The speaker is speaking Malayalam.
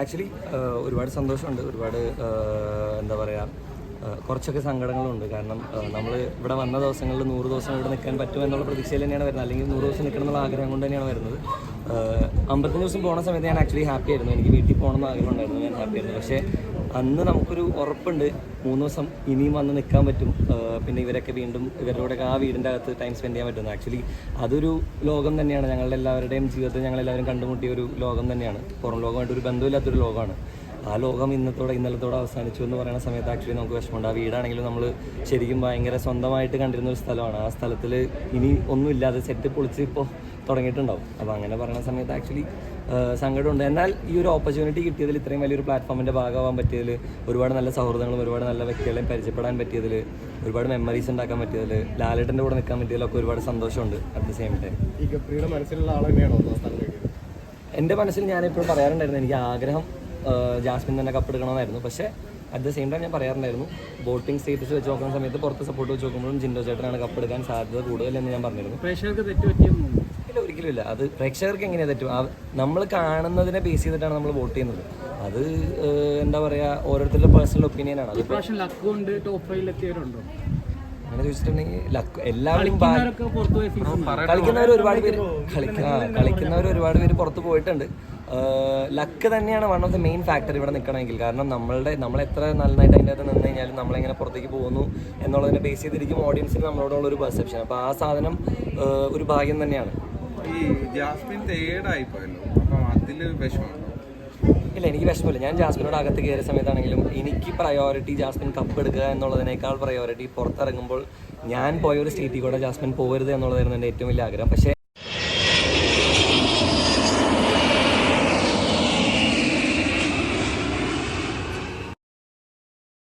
ആക്ച്വലി ഒരുപാട് സന്തോഷമുണ്ട്. ഒരുപാട് എന്താ പറയുക കുറച്ചൊക്കെ സങ്കടങ്ങളുണ്ട്. കാരണം നമ്മൾ ഇവിടെ വന്ന ദിവസങ്ങളിൽ നൂറ് ദിവസം ഇവിടെ നിൽക്കാൻ പറ്റുമോ എന്നുള്ള പ്രതീക്ഷയിൽ തന്നെയാണ് വരുന്നത്. അല്ലെങ്കിൽ നൂറ് ദിവസം നിൽക്കണം എന്നുള്ള ആഗ്രഹം കൊണ്ട് തന്നെയാണ് വരുന്നത്. അമ്പത്തഞ്ച് ദിവസം പോണ സമയത്ത് ഞാൻ ആക്ച്വലി ഹാപ്പി ആയിരുന്നു. എനിക്ക് വീട്ടിൽ പോകണം എന്ന് ആഗ്രഹം ഉണ്ടായിരുന്നു. ഞാൻ ഹാപ്പി ആയിരുന്നു. പക്ഷേ അന്ന് നമുക്കൊരു ഉറപ്പുണ്ട്. മൂന്ന് ദിവസം ഇനിയും വന്ന് നിൽക്കാൻ പറ്റും. പിന്നെ ഇവരൊക്കെ വീണ്ടും ഇവരുടെ ആ വീടിന്റെ അകത്ത് ടൈം സ്പെൻഡ് ചെയ്യാൻ പറ്റുന്നത് ആക്ച്വലി അതൊരു ലോകം തന്നെയാണ്. ഞങ്ങളുടെ എല്ലാവരുടെയും ജീവിതത്തിൽ ഞങ്ങളെല്ലാവരും കണ്ടുമുട്ടിയ ഒരു ലോകം തന്നെയാണ്. പുറം ലോകമായിട്ട് ഒരു ബന്ധമില്ലാത്തൊരു ലോകമാണ്. ആ ലോകം ഇന്നത്തോടെ ഇന്നലത്തോടെ അവസാനിച്ചു എന്ന് പറയുന്ന സമയത്ത് ആക്ച്വലി നമുക്ക് വിഷമമുണ്ട്. ആ വീടാണെങ്കിലും നമ്മൾ ശരിക്കും ഭയങ്കര സ്വന്തമായിട്ട് കണ്ടിരുന്ന ഒരു സ്ഥലമാണ്. ആ സ്ഥലത്തിൽ ഇനി ഒന്നുമില്ലാതെ സെറ്റ് പൊളിച്ച് ഇപ്പോൾ തുടങ്ങിയിട്ടുണ്ടാവും. അപ്പോൾ അങ്ങനെ പറയുന്ന സമയത്ത് ആക്ച്വലി സങ്കടമുണ്ട്. എന്നാൽ ഈ ഒരു ഓപ്പർച്യൂണിറ്റി കിട്ടിയതിൽ ഇത്രയും വലിയൊരു പ്ലാറ്റ്ഫോമിന്റെ ഭാഗമാകാൻ പറ്റിയതിൽ ഒരുപാട് നല്ല സൗഹൃദങ്ങളും ഒരുപാട് നല്ല വ്യക്തികളെയും പരിചയപ്പെടാൻ പറ്റിയതിൽ ഒരുപാട് മെമ്മറീസ് ഉണ്ടാക്കാൻ പറ്റിയതിൽ ലാലേട്ടന്റെ കൂടെ നിൽക്കാൻ പറ്റിയതിലൊക്കെ ഒരുപാട് സന്തോഷമുണ്ട് അറ്റ് ദ സെയിം ടൈം മനസ്സിലുള്ള ആൾ തന്നെയാണോ എന്റെ മനസ്സിൽ ഞാനിപ്പോഴും പറയാറുണ്ടായിരുന്നു എനിക്ക് ആഗ്രഹം ജാസ്മിൻ തന്നെ കപ്പെടുക്കണമെന്നായിരുന്നു പക്ഷേ അറ്റ് ദ സെയിം ടൈം ഞാൻ പറയാറുണ്ടായിരുന്നു ബോട്ടിംഗ് സ്റ്റേറ്റസ് വെച്ച് നോക്കുന്ന സമയത്ത് പുറത്ത് സപ്പോർട്ട് വെച്ച് നോക്കുമ്പോഴും ജിൻഡോ ചേട്ടനാണ് കപ്പെടുക്കാൻ സാധ്യത കൂടുതലെന്ന് ഞാൻ പറഞ്ഞിരുന്നു. പ്രേക്ഷകർക്ക് തെറ്റുപറ്റിയും ഇല്ല ഒരിക്കലും ഇല്ല. അത് പ്രേക്ഷകർക്ക് എങ്ങനെയാ തെറ്റും? നമ്മൾ കാണുന്നതിനെ ബേസ് ചെയ്തിട്ടാണ് നമ്മൾ വോട്ട് ചെയ്യുന്നത്. അത് എന്താ പറയാ ഓരോരുത്തരുടെ പേഴ്സണൽ ഒപ്പീനിയൻ ആണ്. അങ്ങനെ ചോദിച്ചിട്ടുണ്ടെങ്കിൽ ലക്ക് എല്ലാവരും കളിക്കുന്നവർ ഒരുപാട് പേര് കളിക്കുന്നവർ ഒരുപാട് പേര് പുറത്ത് പോയിട്ടുണ്ട്. ലക്ക് തന്നെയാണ് one of the main factor ഇവിടെ നിൽക്കണമെങ്കിൽ കാരണം നമ്മളുടെ നമ്മൾ എത്ര നന്നായിട്ട് അതിന്റെ അകത്ത് നിന്ന് കഴിഞ്ഞാലും നമ്മളെങ്ങനെ പുറത്തേക്ക് പോകുന്നു എന്നുള്ളതിനെ ബേസ് ചെയ്തിരിക്കും ഓഡിയൻസിന് നമ്മളോടുള്ള ഒരു പെർസെപ്ഷൻ അപ്പോൾ ആ സാധനം ഒരു ഭാഗ്യം തന്നെയാണ്. ഈ ജാസ്മിൻ പോയല്ലോ. അതിൽ ഇല്ല എനിക്ക് വിഷമമില്ല. ഞാൻ ജാസ്മിനോട് അകത്ത് കയറിയ സമയത്താണെങ്കിലും എനിക്ക് പ്രയോറിറ്റി ജാസ്മിൻ കപ്പ് എടുക്കുക എന്നുള്ളതിനേക്കാൾ പ്രയോറിറ്റി പുറത്തിറങ്ങുമ്പോൾ ഞാൻ പോയ ഒരു സ്റ്റേറ്റിൽ കൂടെ ജാസ്മിൻ പോകരുത് എന്നുള്ളതായിരുന്നു എന്റെ ഏറ്റവും വലിയ ആഗ്രഹം. പക്ഷേ